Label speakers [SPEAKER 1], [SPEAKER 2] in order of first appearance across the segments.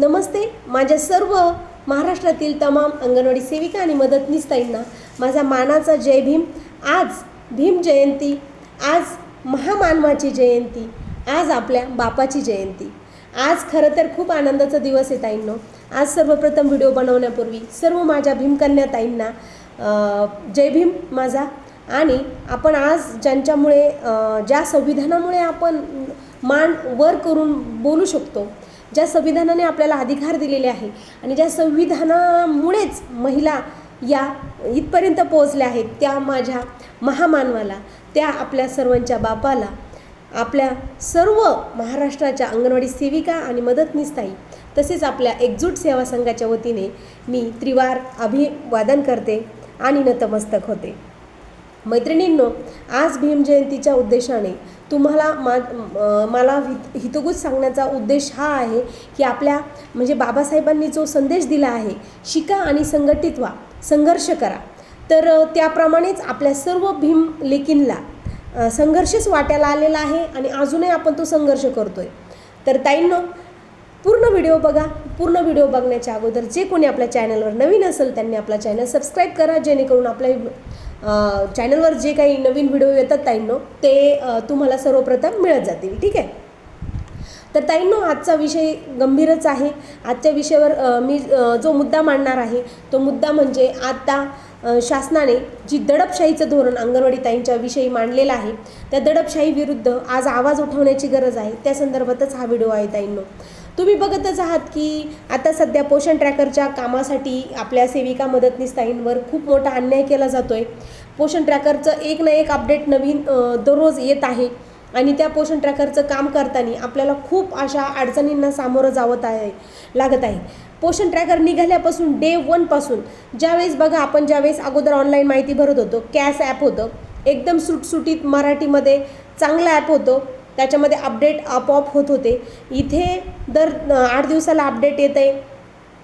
[SPEAKER 1] नमस्ते. माझ्या सर्व महाराष्ट्रातील तमाम अंगणवाडी सेविका आणि मदतनीसताईंना माझा मानाचा जय भीम. आज भीम जयंती आज महामानवाची जयंती आज आपल्या बापाची जयंती. आज खरं तर खूप आनंदाचा दिवस आहे ताईंनो. आज सर्वप्रथम व्हिडिओ बनवण्यापूर्वी सर्व माझ्या भीमकन्या ताईंना जय भीम माझा. आणि आपण आज ज्यांच्यामुळे ज्या संविधानामुळे आपण मान वर करून बोलू शकतो ज्या संविधानाने आपल्याला अधिकार दिलेले आहे आणि ज्या संविधानामुळेच महिला या इथपर्यंत पोहोचल्या आहेत त्या माझ्या महामानवाला त्या आपल्या सर्वांच्या बापाला आपल्या सर्व महाराष्ट्राच्या अंगणवाडी सेविका आणि मदतनीसताई तसेच आपल्या एकजूट सेवा संघाच्या वतीने मी त्रिवार अभिवादन करते आणि नतमस्तक होते. मैत्रिणींनो आज भीम जयंतीच्या उद्देशाने तुम्हाला मा मला हित हितगुज सांगण्याचा उद्देश हा आहे की आपल्या म्हणजे बाबासाहेबांनी जो संदेश दिला आहे शिका आणि संघटित व्हा संघर्ष करा. तर त्याप्रमाणेच आपल्या सर्व भीम लेकींना संघर्षच वाट्याला आलेला आहे आणि अजूनही आपण तो संघर्ष करतोय. तर ताईंनो पूर्ण व्हिडिओ बघा. पूर्ण व्हिडिओ बघण्याच्या अगोदर जे कोणी आपल्या चॅनलवर नवीन असेल त्यांनी आपला चॅनल सबस्क्राईब करा जेणेकरून आपल्या चॅनलवर जे काही नवीन व्हिडिओ येतात ताईंनो ते तुम्हाला सर्वप्रथम मिळत जातील ठीक आहे? तर ताईंनो आजचा विषय गंभीरच आहे. आजच्या विषयावर मी जो मुद्दा मांडणार आहे तो मुद्दा म्हणजे आता शासनाने जी दडपशाहीचं धोरण अंगणवाडी ताईंच्या विषयी मांडलेलं आहे त्या दडपशाही विरुद्ध आज आवाज उठवण्याची गरज आहे. त्या संदर्भातच हा व्हिडिओ आहे ताईंनो. तुम्ही बघतच आहात की आता सध्या पोषण ट्रॅकरच्या कामासाठी आपल्या सेविका मदतनीस ताईंवर खूप मोठा अन्याय केला जातो आहे पोषण ट्रॅकरचं एक ना एक अपडेट नवीन दररोज येत आहे. आणि त्या पोषण ट्रॅकरचं काम करताना आपल्याला खूप अशा अडचणींना सामोरं जावत आहे लागत आहे. पोषण ट्रॅकर निघाल्यापासून डे वनपासून ज्यावेळेस बघा आपण ज्यावेळेस अगोदर ऑनलाईन माहिती भरत होतो कॅश ॲप होतं. एकदम सुटसुटीत मराठीमध्ये चांगलं ॲप होतं. त्याच्यामध्ये अपडेट आपोआप होत होते. इथे दर आठ दिवसाला अपडेट येत आहे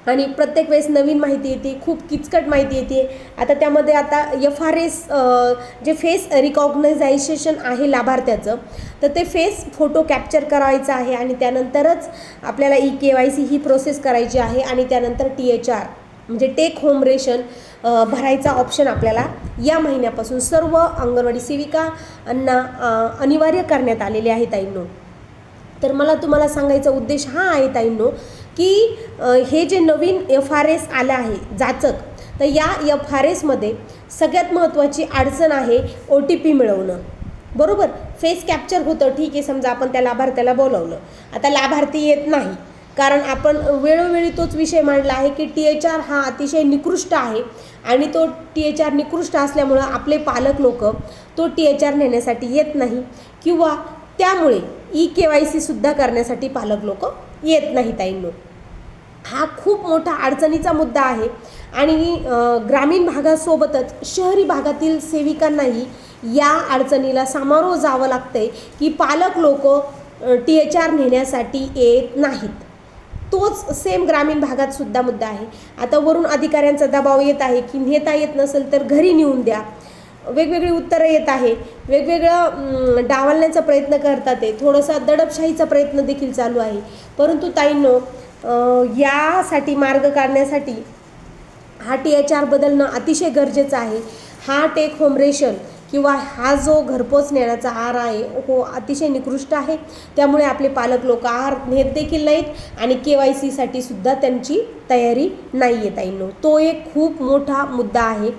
[SPEAKER 1] आणि प्रत्येक वेळेस नवीन माहिती येते खूप किचकट माहिती येते. आता त्यामध्ये आता एफ आर एस जे फेस रिकॉग्नायझायझेशन आहे लाभार्थ्याचं तर ते फेस फोटो कॅप्चर करायचा आहे आणि त्यानंतरच आपल्याला ई के वाय सी ही प्रोसेस करायची आहे आणि त्यानंतर टी एच आर म्हणजे टेक होम रेशन भरायचा ऑप्शन आपल्याला या महिन्यापासून सर्व अंगणवाडी सेविकांना अ, अनिवार्य करण्यात आलेले आहे ताईंनो. तर मला तुम्हाला सांगायचा उद्देश हा आहे ताईंनो की हे जे नवीन एफ आर एस आलं आहे जाचक तर या एफ आर एसमध्ये सगळ्यात महत्त्वाची अडचण आहे ओ टी पी मिळवणं. बरोबर? फेस कॅप्चर होतं ठीक आहे समजा आपण त्या लाभार्थ्याला बोलवलं. आता लाभार्थी येत नाही. कारण आपण वेळोवेळी तोच विषय मांडला आहे की टी एच आर हा अतिशय निकृष्ट आहे आणि तो टी एच आर निकृष्ट असल्यामुळं आपले पालक लोक तो टी एच आर नेण्यासाठी येत नाही किंवा त्यामुळे ई के वाय सीसुद्धा करण्यासाठी पालक लोक येत नाही ताईंनो. हा खूप मोठा अडचणीचा मुद्दा आहे आणि ग्रामीण भागासोबतच शहरी भागातील सेविकांनाही या अडचणीला सामोरं जावं लागतंय की पालक लोक टी एच आर नेण्यासाठी येत नाहीत. तोच सेम ग्रामीण भागात सुद्धा मुद्दा आहे. आता वरून अधिकाऱ्यांचा दबाव येत आहे की नेता येत नसेल तर घरी नेऊन द्या. वेगवेगळी उत्तरं येत आहे. वेगवेगळं डावलण्याचा प्रयत्न करतात आहे थोडासा दडपशाहीचा प्रयत्न देखील चालू आहे. परंतु ताईंनो यासाठी मार्ग काढण्यासाठी हा टी एच आर बदलणं अतिशय गरजेचं आहे. हा टेक होम रेशन किंवा हा जो घरपोच नेण्याचा आहार आहे हो अतिशय निकृष्ट आहे. त्यामुळे आपले पालक लोक आहार नेत देखील नाहीत आणि के वाय सीसाठी सुद्धा त्यांची तयारी नाही आहे ताईंनो. तो एक खूप मोठा मुद्दा आहे.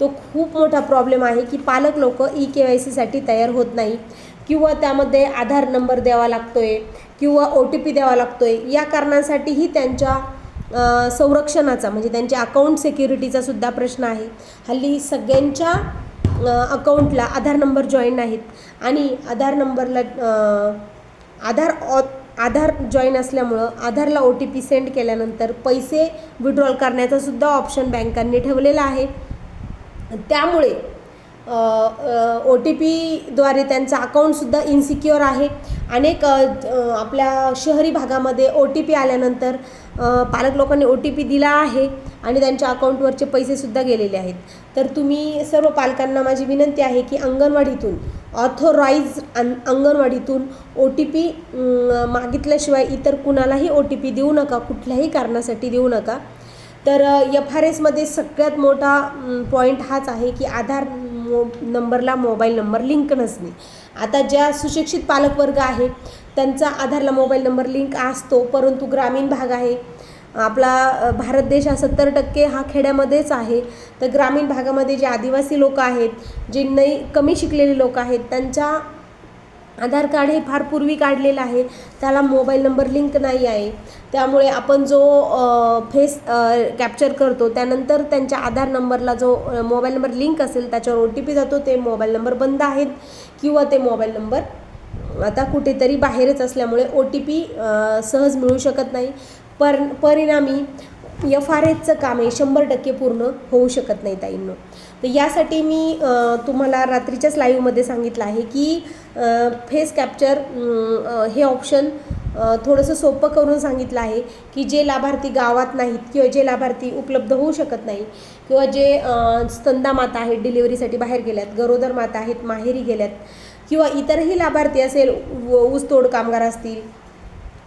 [SPEAKER 1] तो खूप मोठा प्रॉब्लेम आहे की पालक लोक ई के वाय सीसाठी तयार होत नाही किंवा त्यामध्ये आधार नंबर द्यावा लागतो आहे किंवा ओ टी पी द्यावा लागतो आहे या कारणांसाठीही त्यांच्या संरक्षणाचा म्हणजे त्यांच्या अकाउंट सिक्युरिटीचा सुद्धा प्रश्न आहे. हल्ली सगळ्यांच्या अकाउंटला आधार नंबर जॉईन आहेत आणि आधार नंबरला आधार ऑ आधार जॉईन असल्यामुळं आधारला ओ टी पी सेंड केल्यानंतर पैसे विड्रॉल करण्याचा सुद्धा ऑप्शन बँकांनी ठेवलेला आहे. त्यामुळे ओ टी पीद्वारे त्यांचं अकाऊंटसुद्धा इन्सिक्युअर आहे. अनेक आपल्या शहरी भागामध्ये ओ टी पी आल्यानंतर पालक लोकांनी ओ टी पी दिला आहे आणि त्यांच्या अकाउंटवरचे पैसेसुद्धा गेलेले आहेत. तर तुम्ही सर्व पालकांना माझी विनंती आहे की अंगणवाडीतून ऑथोराईज अन अंगणवाडीतून ओ टी पी मागितल्याशिवाय इतर कुणालाही ओ टी पी देऊ नका कुठल्याही कारणासाठी देऊ नका. तर एफ आर एसमध्ये सगळ्यात मोठा पॉईंट हाच आहे की आधार मो नंबरला मोबाईल नंबर लिंक नसणे. आता ज्या सुशिक्षित पालकवर्ग आहे त्यांचा आधारला मोबाईल नंबर लिंक असतो परंतु ग्रामीण भाग आहे. आपला भारत देश हा सत्तर टक्के हा खेड्यामध्येच आहे. तर ग्रामीण भागामध्ये जे आदिवासी लोक आहेत जे नाही कमी शिकलेले लोक आहेत त्यांच्या आधार कार्ड हे फार पूर्वी काढलेलं आहे. त्याला मोबाईल नंबर लिंक नाही आहे. त्यामुळे आपण जो फेस कॅप्चर करतो त्यानंतर त्यांच्या आधार नंबरला जो मोबाईल नंबर लिंक असेल त्याच्यावर ओ टी पी जातो. ते मोबाईल नंबर बंद आहेत किंवा ते मोबाईल नंबर आता कुठेतरी बाहेरच असल्यामुळे ओ टी पी सहज मिळू शकत नाही. पर परिणामी एफ आर एचचं काम हे शंभर टक्के पूर्ण होऊ शकत नाही ताईंनो. तर यासाठी मी तुम्हाला रात्रीच्याच लाईव्हमध्ये सांगितलं आहे की फेस कॅप्चर हे ऑप्शन थोडंसं सोपं करून सांगितलं आहे की जे लाभार्थी गावात नाहीत किंवा जे लाभार्थी उपलब्ध होऊ शकत नाही किंवा जे स्तंदा माता आहेत डिलिव्हरीसाठी बाहेर गेल्यात गरोदर माता आहेत माहेरी गेल्यात किंवा इतरही लाभार्थी असेल व- ऊसतोड कामगार असतील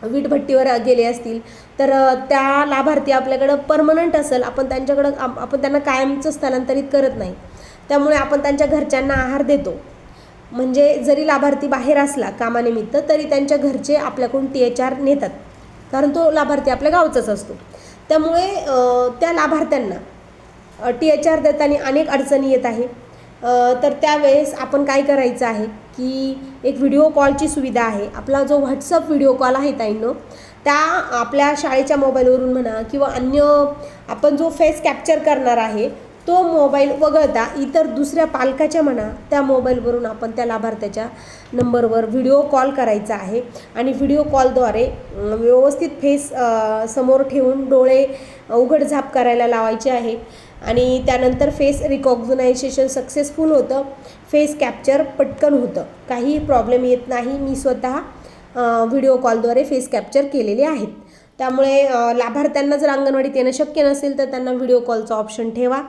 [SPEAKER 1] वीटभट्टीवर गेले असतील तर त्या लाभार्थी आपल्याकडं परमनंट असेल आपण त्यांच्याकडं आपण त्यांना कायमचं स्थलांतरित करत नाही. त्यामुळे आपण त्यांच्या घरच्यांना आहार देतो. म्हणजे जरी लाभार्थी बाहेर असला कामानिमित्त तरी त्यांच्या घरचे आपल्याकडून टी एच आर नेतात. कारण तो लाभार्थी आपल्या गावचाच असतो. त्यामुळे त्या लाभार्थ्यांना टी एच आर देताना अनेक अडचणी येत आहे. तर त्यावेळेस आपण काय करायचं आहे? की एक व्हिडिओ कॉलची सुविधा आहे. आपला जो व्हॉट्सअप व्हिडिओ कॉल आहे ताईंनो त्या आपल्या शाळेच्या मोबाईलवरून म्हणा किंवा अन्य आपण जो फेस कॅप्चर करणार आहे तो मोबाईल वगळता इतर दुसऱ्या पालकाच्या म्हणा त्या मोबाईलवरून आपण त्या लाभार्थ्याच्या नंबरवर व्हिडिओ कॉल करायचा आहे. आणि व्हिडिओ कॉलद्वारे व्यवस्थित फेस समोर ठेवून डोळे उघडझाप करायला लावायचे आहे. आणि त्यानंतर फेस रिकॉग्नायझेशन सक्सेसफुल होतं. फेस कॅप्चर पटकन होतं. काही प्रॉब्लेम येत नाही. मी स्वतः व्हिडिओ कॉलद्वारे फेस कॅप्चर केलेले आहेत. त्यामुळे लाभार्थ्यांना जर अंगणवाडीत येणं शक्य नसेल तर त्यांना व्हिडिओ कॉलचा ऑप्शन ठेवा.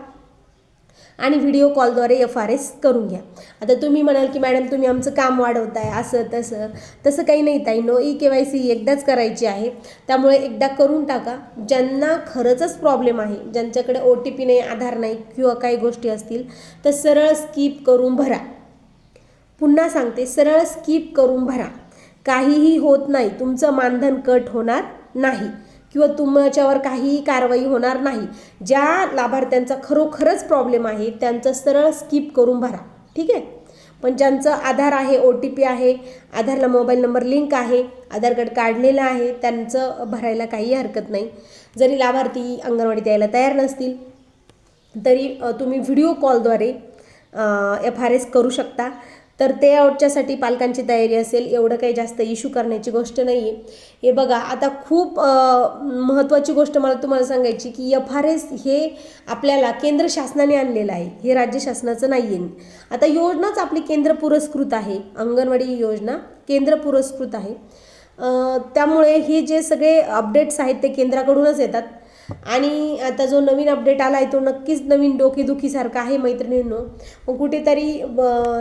[SPEAKER 1] आणि व्हिडिओ कॉलद्वारे एफ आर एस करून घ्या. आता तुम्ही म्हणाल की मॅडम तुम्ही आमचं काम वाढवताय असं तसं. तसं काही नाही ताई. No E K Y C एकदाच करायची आहे. त्यामुळे एकदा करून टाका. ज्यांना खरंचच प्रॉब्लेम आहे ज्यांच्याकडे ओ टी पी नाही आधार नाही किंवा काही गोष्टी असतील तर सरळ स्किप करून भरा. पुन्हा सांगते सरळ स्किप करून भरा. काहीही होत नाही. तुमचं मानधन कट होणार नाही. किंवा तुमच्यावर काहीही कारवाई होणार नाही. ज्या लाभार्थ्यांचा खरोखरच प्रॉब्लेम आहे त्यांचं सरळ स्किप करून भरा. ठीक आहे? पण ज्यांचं आधार आहे ओ टी पी आहे आधारला मोबाईल नंबर लिंक आहे आधार कार्ड काढलेलं आहे त्यांचं भरायला काही हरकत नाही. जरी लाभार्थी अंगणवाडीत यायला तयार नसतील तरी तुम्ही व्हिडिओ कॉलद्वारे एफ आर एस करू शकता. तर ते आउटच्यासाठी पालकांची तयारी असेल एवढं काही जास्त इशू करण्याची गोष्ट नाही आहे हे बघा आता खूप महत्त्वाची गोष्ट मला तुम्हाला सांगायची की एफ आर एस हे आपल्याला केंद्र शासनाने आणलेलं आहे हे राज्य शासनाचं नाही आहे आता योजनाच आपली केंद्र पुरस्कृत आहे अंगणवाडी योजना केंद्र पुरस्कृत आहे. त्यामुळे हे जे सगळे अपडेट्स आहेत ते केंद्राकडूनच येतात. आणि आता जो नवीन अपडेट आला आहे तो नक्कीच नवीन डोकेदुखीसारखा आहे मैत्रिणींनो. मग कुठेतरी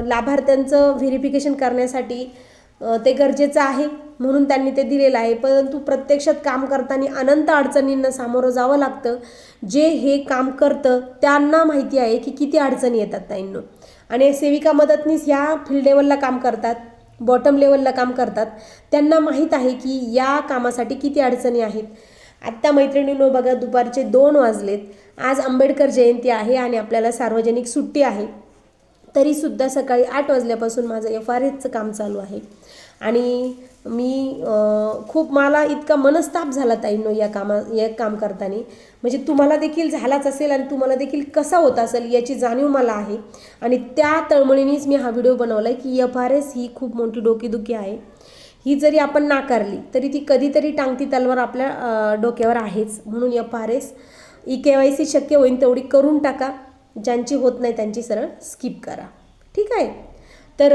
[SPEAKER 1] लाभार्थ्यांचं व्हेरिफिकेशन करण्यासाठी ते गरजेचं आहे म्हणून त्यांनी ते दिलेलं आहे. परंतु प्रत्यक्षात काम करताना अनंत अडचणींना सामोरं जावं लागतं. जे हे काम करतं त्यांना माहिती आहे की किती अडचणी येतात ताईंनो. आणि सेविका मदतनीस ह्या फील्ड लेवलला काम करतात बॉटम लेवलला काम करतात. त्यांना माहीत आहे की या कामासाठी किती अडचणी आहेत. आत्ता मैत्रिणींनो बघा दुपारचे दोन वाजलेत. आज आंबेडकर जयंती आहे आणि आपल्याला सार्वजनिक सुट्टी आहे. तरीसुद्धा सकाळी आठ वाजल्यापासून माझं एफ आर एसचं काम चालू आहे. आणि मी खूप मला इतका मनस्ताप झाला ताईंनो या कामा या काम करताना. म्हणजे तुम्हाला देखील झालाच असेल आणि तुम्हाला देखील कसा होत असेल याची जाणीव मला आहे. आणि त्या तळमळीनेच मी हा व्हिडिओ बनवला आहे की एफ आर एस ही खूप मोठी डोकेदुखी आहे. ही जरी आपण नाकारली तरी ती कधीतरी टांगती तलवार आपल्या डोक्यावर आहेच. म्हणून F R S E K Y C शक्य होईल तेवढी करून टाका. ज्यांची होत नाही त्यांची सरळ स्किप करा. ठीक आहे? तर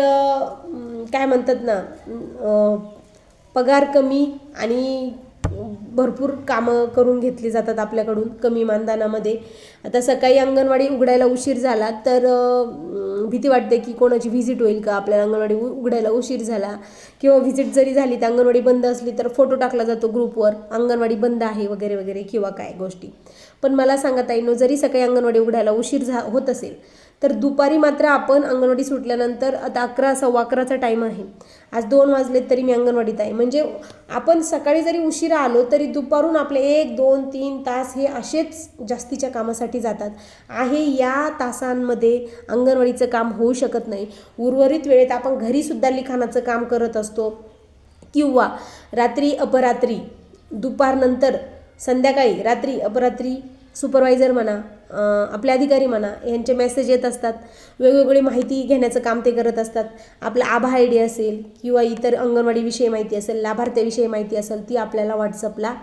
[SPEAKER 1] काय म्हणतात ना पगार कमी आणि भरपूर कामं करून घेतली जातात आपल्याकडून कमी मानधनामध्ये. आता सकाळी अंगणवाडी उघडायला उशीर झाला तर भीती वाटते की कोणाची व्हिजिट होईल का? आपल्याला अंगणवाडी उघडायला उशीर झाला. किंवा व्हिजिट जरी झाली तर अंगणवाडी बंद असली तर फोटो टाकला जातो ग्रुपवर अंगणवाडी बंद आहे वगैरे वगैरे किंवा काय गोष्टी. पण मला सांगा ताईनो जरी सकाळी अंगणवाडी उघडायला उशीर झा होत असेल तर दुपारी मात्र आपण अंगणवाडी सुटल्यानंतर आता अकरा सव्वा अकराचा टाईम आहे. आज दोन वाजलेत तरी मी अंगणवाडीत आहे. म्हणजे आपण सकाळी जरी उशिरा आलो तरी दुपारून आपले एक दोन तीन तास हे असेच जास्तीच्या कामासाठी जातात. आहे या तासांमध्ये अंगणवाडीचं काम होऊ शकत नाही. उर्वरित वेळेत आपण घरीसुद्धा लिखाणाचं काम करत असतो. किंवा रात्री अपरात्री दुपारनंतर संध्याकाळी रात्री अपरात्री सुपरवायझर म्हणा आपले अधिकारी म्हणा यांचे मेसेज येत असतात. वेगवेगळी माहिती घेण्याचं काम ते करत असतात. आपला आभा आय डी असेल किंवा इतर अंगणवाडीविषयी माहिती असेल लाभार्थ्याविषयी माहिती असेल ती आपल्याला व्हॉट्सअपला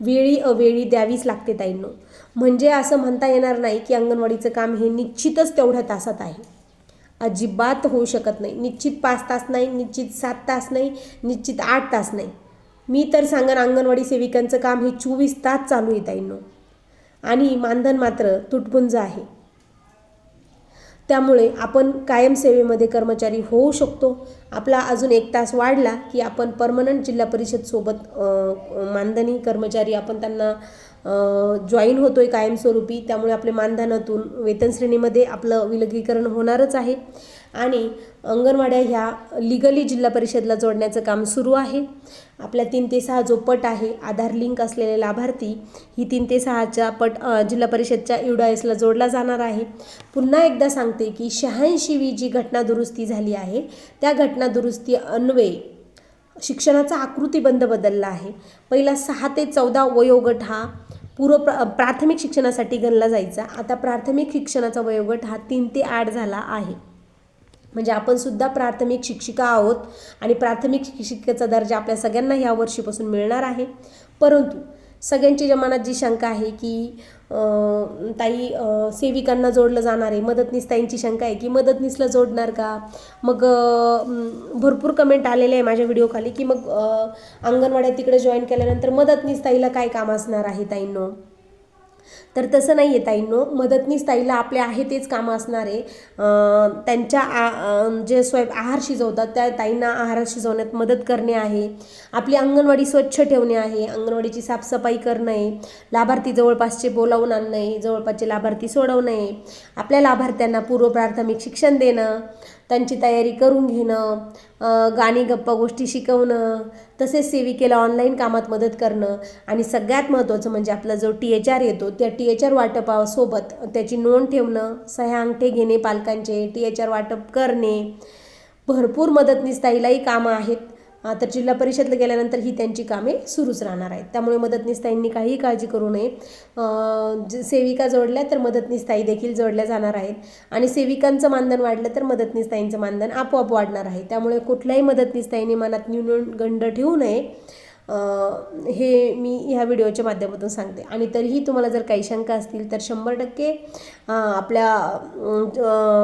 [SPEAKER 1] वेळी अवेळी द्यावीच लागते ताईंनो. म्हणजे असं म्हणता येणार नाही की अंगणवाडीचं काम हे निश्चितच तेवढ्या तासात आहे. अजिबात होऊ शकत नाही. निश्चित पाच तास नाही निश्चित सात तास नाही निश्चित आठ तास नाही. मी तर सांगन अंगणवाडी सेविकांचं काम हे चोवीस तास चालू आहे ताईंनो. आणि मानधन मात्र तुटपुंज आहे. त्यामुळे आपण कायमसेवेमध्ये कर्मचारी होऊ शकतो. आपला अजून एक तास वाढला की आपण परमनंट जिल्हा परिषदसोबत मानधनी कर्मचारी आपण त्यांना जॉईन होतो आहे कायमस्वरूपी. त्यामुळे आपल्या मानधनातून वेतन श्रेणीमध्ये आपलं विलगीकरण होणारच आहे. आणि अंगणवाड्या ह्या लिगली जिल्हा परिषदला जोडण्याचं काम सुरू आहे. आपल्या तीन ते सहा जो पट आहे आधार लिंक असलेले लाभार्थी ही तीन ते सहाच्या पट जिल्हा परिषदच्या युडायसला जोडला जाणार आहे. पुन्हा एकदा सांगते की शहाऐंशीवी जी घटना दुरुस्ती झाली आहे त्या घटना दुरुस्ती अन्वये शिक्षणाचा आकृतीबंध बदलला आहे. पहिला सहा ते चौदा वयोगट हा पूर्व प्रा प्राथमिक शिक्षणासाठी गणला जायचा. आता प्राथमिक शिक्षणाचा वयोगट हा तीन ते आठ झाला आहे. म्हणजे आपण सुद्धा प्राथमिक शिक्षिका आहोत आणि प्राथमिक शिक्षिकेचा दर्जा आपल्या सगळ्यांना ह्या वर्षीपासून मिळणार आहे. परंतु सगळ्यांची मनात जी शंका आहे की ताई सेविकांना जोडलं जाणार आहे मदतनीस ताईंची शंका आहे की मदतनीसला जोडणार का? मग भरपूर कमेंट आलेले आहे माझ्या व्हिडिओ खाली की मग अंगणवाड्यात तिकडे जॉईन केल्यानंतर मदतनीस ताईला काय काम असणार आहे ताईंनो? तर तसं नाही आहे ताईंनो. मदतनीस ताईला आपले आहे तेच कामं असणार आहे. त्यांच्या आ जे स्वयं आहार शिजवतात त्या ताईंना आहार शिजवण्यात मदत करणे आहे. आपली अंगणवाडी स्वच्छ ठेवणे आहे. अंगणवाडीची साफसफाई करणे लाभार्थी जवळपासचे बोलावून आणणे जवळपासचे लाभार्थी सोडवणे आपल्या लाभार्थ्यांना पूर्व प्राथमिक शिक्षण देणं त्यांची तयारी करून घेणं गाणी गप्पा गोष्टी शिकवणं तसेच सेविकेला ऑनलाईन कामात मदत करणं आणि सगळ्यात महत्त्वाचं म्हणजे आपला जो टी एच आर येतो त्या टी एच आर वाटपासोबत त्याची नोंद ठेवणं सह्या अंगठे घेणे पालकांचे टी एच आर वाटप करणे भरपूर मदतनीस ताईलाही कामं आहेत. तर जिल्हा परिषदला गेल्यानंतर ही त्यांची कामे सुरूच राहणार आहेत. त्यामुळे मदतनीस ताईंनी काहीही काळजी करू नये. ज- सेविका जोडल्या तर मदतनीस ताई देखील जोडल्या जाणार आहेत. आणि सेविकांचं मानधन वाढलं तर मदतनीस ताईंचं मानधन आपोआप वाढणार आहे. त्यामुळे कुठल्याही मदतनीस मनात मनात न्यूनगंड ठेवू नये. हे मी ह्या व्हिडिओच्या माध्यमातून सांगते. आणि तरीही तुम्हाला जर काही शंका असतील तर शंभर टक्के आपल्या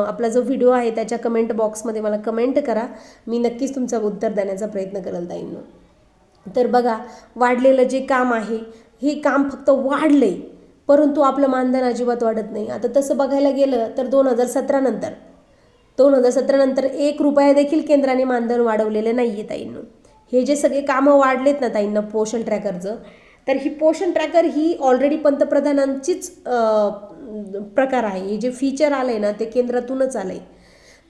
[SPEAKER 1] आपला जो व्हिडिओ आहे त्याच्या कमेंट बॉक्समध्ये मला कमेंट करा. मी नक्कीच तुमचं उत्तर देण्याचा प्रयत्न करेल ताईंनो. तर बघा वाढलेलं जे काम आहे हे काम फक्त वाढले परंतु आपलं मानधन अजिबात वाढत नाही. आता तसं बघायला गेलं तर दोन हजार सतरानंतर दोन हजार सतरानंतर एक रुपया देखील केंद्राने मानधन वाढवलेलं नाही आहे ताईंनो. हे जे सगळे कामं वाढलेत ना ताईंना पोषण ट्रॅकरचं तर ही पोषण ट्रॅकर ही ऑलरेडी पंतप्रधानांचीच प्रकार आहे. हे जे फीचर आलं आहे ना ते केंद्रातूनच आलं आहे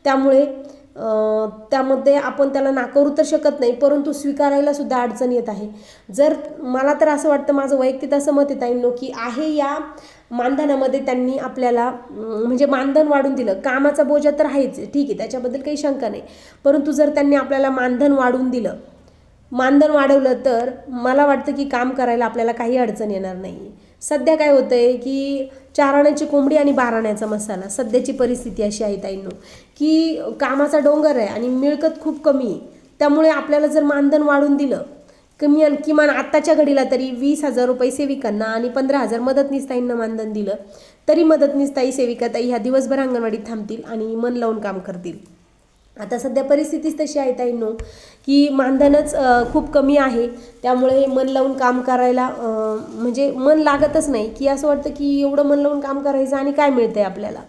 [SPEAKER 1] त्यामुळे त्यामध्ये आपण त्याला नाकारू तर शकत नाही परंतु स्वीकारायला सुद्धा अडचण येत आहे. जर मला तर असं वाटतं माझं वैयक्तिक असं मत आहे ताईंनो की आहे या मानधनामध्ये त्यांनी आपल्याला म्हणजे मानधन वाढून दिलं. कामाचा बोजा तर आहेच ठीक आहे त्याच्याबद्दल काही शंका नाही. परंतु जर त्यांनी आपल्याला मानधन वाढवून दिलं मानधन वाढवलं तर मला वाटतं की काम करायला आपल्याला काही अडचण येणार नाही. सध्या काय होतं आहे की चार आण्याची कोंबडी आणि बाराण्याचा मसाला सध्याची परिस्थिती अशी आहे ताईंनो की कामाचा डोंगर आहे आणि मिळकत खूप कमी आहे. त्यामुळे आपल्याला जर मानधन वाढून दिलं कमी आणि किमान आत्ताच्या घडीला तरी वीस हजार रुपये सेविकांना आणि पंधरा हजार मदतनीसताईंना मानधन दिलं तरी मदतनीसताई सेविकाताई सेविका ताई ह्या दिवसभर अंगणवाडीत थांबतील आणि मन लावून काम करतील. आता सध्या परिस्थितीच तशी आहे ताईंनो की मानधनच खूप कमी आहे. त्यामुळे मन लावून काम करायला म्हणजे मन लागतच नाही की असं वाटतं की एवढं मन लावून काम करायचं आणि काय मिळतंय आपल्याला.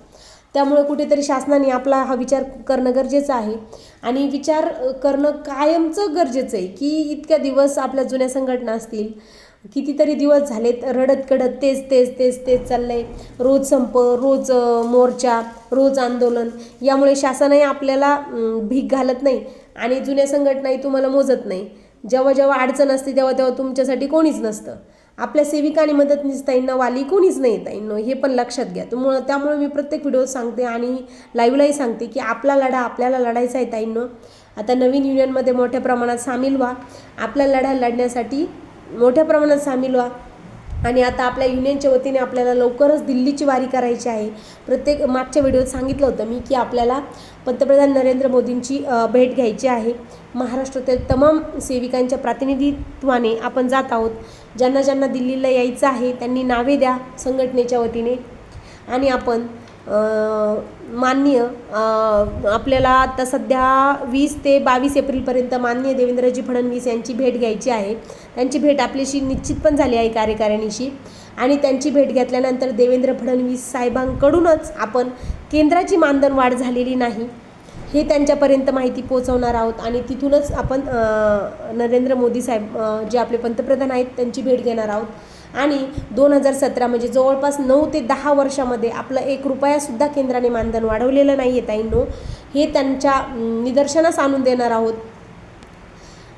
[SPEAKER 1] त्यामुळे कुठेतरी शासनाने आपला हा विचार करणं गरजेचं आहे. आणि विचार करणं कायमचं गरजेचं आहे की इतक्या दिवस आपल्या जुन्या संघटना असतील कितीतरी दिवस झालेत रडत कडत तेच तेच तेच तेच चाललंय. रोज संप रोज मोर्चा रोज आंदोलन. यामुळे शासनही आपल्याला भीक घालत नाही आणि जुन्या संघटनाही तुम्हाला मोजत नाही. जेव्हा जेव्हा अडचण असते तेव्हा तेव्हा तुमच्यासाठी कोणीच नसतं. आपल्या सेविका आणि मदतनीस ताईंना वाली कोणीच नाही ताईंनो हे पण लक्षात घ्या. तुम्हाला त्यामुळे मी प्रत्येक व्हिडिओ सांगते आणि लाईव्हलाही सांगते की आपला लढा आपल्याला लढायचा आहे ताईंनो. आता नवीन युनियनमध्ये मोठ्या प्रमाणात सामील व्हा. आपला लढा लढण्यासाठी मोठ्या प्रमाणात सामील व्हा. आणि आता आपल्या युनियनच्या वतीने आपल्याला लवकरच दिल्लीची वारी करायची आहे. प्रत्येक मागच्या व्हिडिओत सांगितलं होतं मी की आपल्याला पंतप्रधान नरेंद्र मोदींची भेट घ्यायची आहे. महाराष्ट्रातील तमाम सेविकांच्या प्रातिनिधित्वाने आपण जात आहोत. ज्यांना ज्यांना दिल्लीला यायचं आहे त्यांनी नावे द्या संघटनेच्या वतीने. आणि आपण माननीय आपल्याला आता सध्या वीस ते बावीस एप्रिलपर्यंत माननीय देवेंद्रजी फडणवीस यांची भेट घ्यायची आहे. त्यांची भेट आपल्याशी निश्चित पण झाली आहे कार्यकारिणीशी. आणि त्यांची भेट घेतल्यानंतर देवेंद्र फडणवीस साहेबांकडूनच आपण केंद्राची मानधन वाढ झालेली नाही हे त्यांच्यापर्यंत माहिती पोहोचवणार आहोत. आणि तिथूनच आपण नरेंद्र मोदी साहेब जे आपले पंतप्रधान आहेत त्यांची भेट घेणार आहोत. आणि दोन हजार सतरा म्हणजे जवळपास नऊ ते दहा वर्षामध्ये आपलं एक रुपयासुद्धा केंद्राने मानधन वाढवलेलं नाही आहे ताईंनो. हे त्यांच्या निदर्शनास आणून देणार आहोत.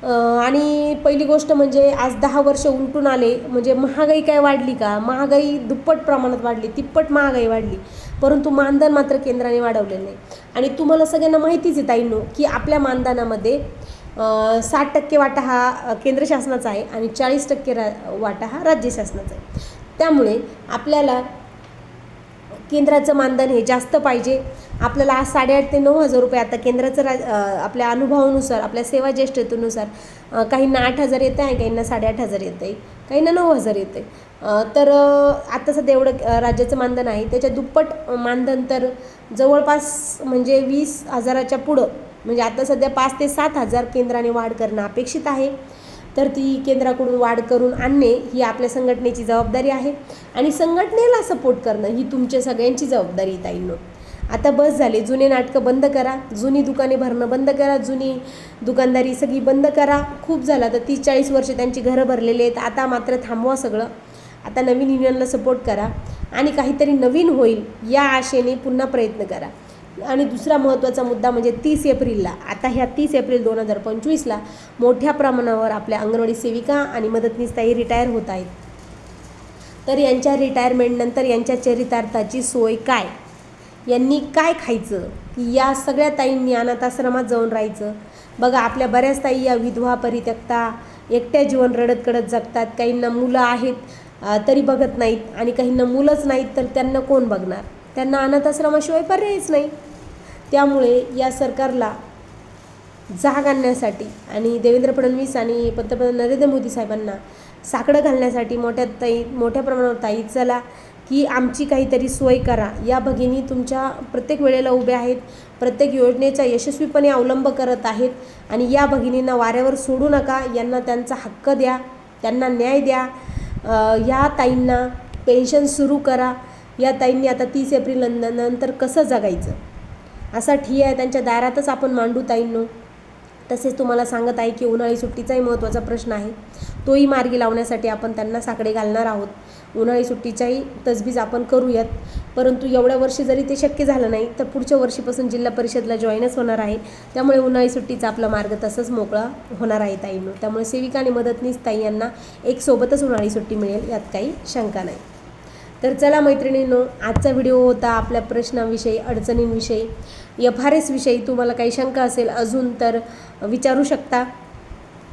[SPEAKER 1] आणि पहिली गोष्ट म्हणजे आज दहा वर्ष उलटून आले म्हणजे महागाई काय वाढली का? महागाई दुप्पट प्रमाणात वाढली तिप्पट महागाई वाढली परंतु मानधन मात्र केंद्राने वाढवलेलं नाही आणि तुम्हाला सगळ्यांना माहितीच आहे ताईंनो की आपल्या मानधनामध्ये साठ टक्के वाटा हा केंद्र शासनाचा आहे आणि चाळीस टक्के रा वाटा हा राज्य शासनाचा आहे. त्यामुळे आपल्याला केंद्राचं मानधन हे जास्त पाहिजे. आपल्याला आज साडेआठ ते नऊ हजार रुपये आता केंद्राचं राज आपल्या अनुभवानुसार आपल्या सेवा ज्येष्ठतेनुसार काहींना आठ हजार येतं आहे काहींना साडेआठ हजार येतं आहे काहींना नऊ हजार येतं आहे तर आता सध्या एवढं राज्याचं मानधन आहे. त्याच्या दुप्पट मानधन तर जवळपास म्हणजे वीस हजाराच्या पुढं म्हणजे आता सध्या पाच ते सात हजार केंद्राने वाढ करणं अपेक्षित आहे. तर ती केंद्राकडून वाढ करून आणणे ही आपल्या संघटनेची जबाबदारी आहे. आणि संघटनेला सपोर्ट करणं ही तुमच्या सगळ्यांची जबाबदारी ताईंनो. आता बस झाले जुने नाटकं बंद करा जुनी दुकाने भरणं बंद करा जुनी दुकानदारी सगळी बंद करा. खूप झालं आता तीस चाळीस वर्ष त्यांची घरं भरलेली आहेत आता मात्र थांबवा सगळं. आता नवीन युनियनला सपोर्ट करा. आणि काहीतरी नवीन होईल या आशेने पुन्हा प्रयत्न करा. आणि दुसरा महत्त्वाचा मुद्दा म्हणजे तीस एप्रिलला. आता ह्या तीस एप्रिल दोन हजार पंचवीसला मोठ्या प्रमाणावर आपल्या अंगणवाडी सेविका आणि मदतनीसताई रिटायर होत आहेत. तर यांच्या रिटायरमेंटनंतर यांच्या चरितार्थाची सोय काय? यांनी काय खायचं? की या सगळ्या ताईंनी अनाथाश्रमात जाऊन राहायचं? बघा आपल्या बऱ्याच ताई या विधवा परित्यक्ता एकट्या जीवन रडत कडत जगतात. काहींना मुलं आहेत तरी बघत नाहीत. आणि काहींना मुलंच नाहीत तर त्यांना कोण बघणार? त्यांना अनाथाश्रमाशिवाय पर्यायच नाही. त्यामुळे या सरकारला जाग आणण्यासाठी आणि देवेंद्र फडणवीस आणि पंतप्रधान नरेंद्र मोदी साहेबांना साकडं घालण्यासाठी मोठ्या ताई मोठ्या प्रमाणावर ताई चला की आमची काहीतरी सोय करा. या भगिनी तुमच्या प्रत्येक वेळेला उभ्या आहेत प्रत्येक योजनेचा यशस्वीपणे अवलंब करत आहेत आणि या भगिनींना वाऱ्यावर सोडू नका यांना त्यांचा हक्क द्या त्यांना न्याय द्या. या ताईंना पेन्शन सुरू करा. या ताईंनी आता तीस एप्रिल नंतर कसं जगायचं? असा ठिया आहे त्यांच्या दारातच आपण मांडू ताईंनो. तसेच तुम्हाला सांगत आहे की उन्हाळी सुट्टीचाही महत्त्वाचा प्रश्न आहे. तोही मार्गी लावण्यासाठी आपण त्यांना साकडे घालणार आहोत. उन्हाळी सुट्टीच्याही तजबीज आपण करूयात. परंतु एवढ्या वर्षी जरी ते शक्य झालं नाही तर पुढच्या वर्षीपासून जिल्हा परिषदला जॉईनच होणार आहे. त्यामुळे उन्हाळी सुट्टीचा आपला मार्ग तसंच मोकळा होणार आहे ताईंनो. त्यामुळे सेविका आणि मदतनीस ताई यांना एक सोबतच उन्हाळी सुट्टी मिळेल यात काही शंका नाही. तर चला मैत्रिणींनो आजचा व्हिडिओ होता आपल्या प्रश्नांविषयी अडचणींविषयी. एफ आर एसविषयी तुम्हाला काही शंका असेल अजून तर विचारू शकता.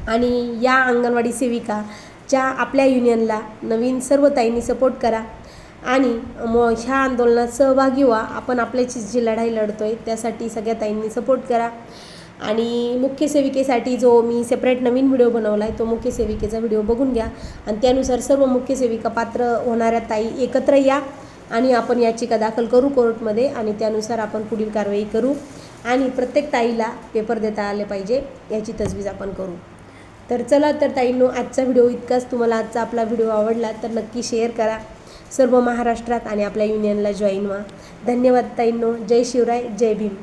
[SPEAKER 1] आणि या अंगणवाडी सेविका ज्या आपल्या युनियनला नवीन सर्व ताईंनी सपोर्ट करा. आणि मग ह्या आंदोलनात सहभागी व्हा. आपण आपल्याची जी लढाई लढतो आहे त्यासाठी सगळ्या ताईंनी सपोर्ट करा. आणि मुख्य सेविकेसाठी जो मी सेपरेट नवीन व्हिडिओ बनवला आहे तो मुख्य सेविकेचा व्हिडिओ बघून घ्या. आणि त्यानुसार सर्व मुख्य सेविका पात्र होणाऱ्या ताई एकत्र या आणि आपण याचिका दाखल करू कोर्टमध्ये आणि त्यानुसार आपण पुढील कारवाई करू आणि प्रत्येक ताईला पेपर देता आले पाहिजे याची तजवीज आपण करू. तर चला तर ताईंनो आजचा व्हिडिओ इतकाच. तुम्हाला आजचा आपला व्हिडिओ आवडला तर नक्की शेअर करा. सर्व महाराष्ट्रात आणि आपल्या युनियनला जॉईन व्हा. धन्यवाद ताईंनो. जय शिवराय जय भीम.